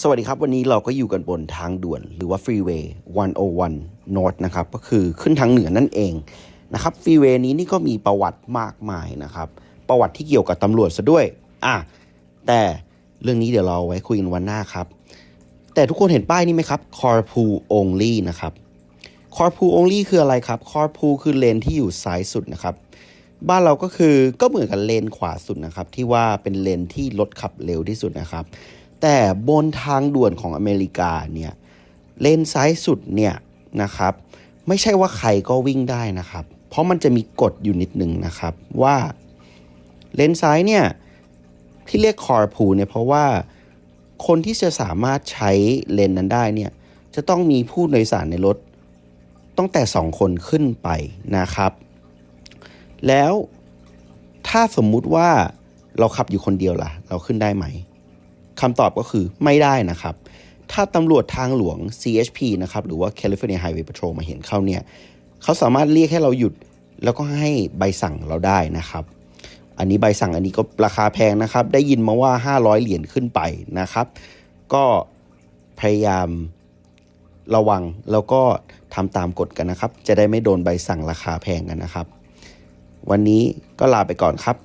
สวัสดีครับ วันนี้เราก็อยู่กันบนทางด่วนหรือว่าฟรีเวย์101 North นะครับ ก็คือขึ้นทางเหนือนั่นเองนะครับฟรีเวย์นี้นี่ก็มีประวัติมากมายนะครับ ประวัติที่เกี่ยวกับตำรวจซะด้วยอะแต่เรื่องนี้เดี๋ยวเราไว้คุยกันวันหน้าครับ แต่ทุกคนเห็นป้ายนี้ไหมครับ carpool only นะครับ carpool only คืออะไรครับ carpool คือเลนที่อยู่ซ้ายสุดนะครับ บ้านเราก็คือก็เหมือนกับเลนขวาสุดนะครับ ที่ว่าเป็นเลนที่รถขับเร็วที่สุดนะครับ แต่บนทางด่วนของอเมริกาเนี่ยเลนซ้ายสุดเนี่ยนะครับไม่ใช่ว่าใครก็วิ่งได้นะครับ เพราะมันจะมีกฎอยู่นิดนึงนะครับว่าเลนซ้ายเนี่ยที่เรียกคอร์พูเนี่ยเพราะว่าคนที่จะสามารถใช้เลนนั้นได้เนี่ยจะต้องมีผู้โดยสารในรถตั้งแต่สองคนขึ้นไปนะครับ แล้วถ้าสมมุติว่าเราขับอยู่คนเดียวล่ะ เราขึ้นได้ไหม คำตอบก็คือไม่ได้นะครับ ถ้าตำรวจทางหลวง CHP นะครับหรือว่า California Highway Patrol มาเห็นเข้าเนี่ยเขาสามารถเรียกให้เราหยุดแล้วก็ให้ใบสั่งเราได้นะครับ อันนี้ใบสั่งอันนี้ก็ราคาแพงนะครับ ได้ยินมาว่า 500 เหรียญขึ้นไปนะครับ ก็พยายามระวังแล้วก็ทำตามกฎกันนะครับ จะได้ไม่โดนใบสั่งราคาแพงกันนะครับ วันนี้ก็ลาไปก่อนครับ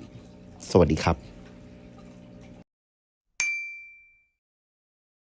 สวัสดีครับ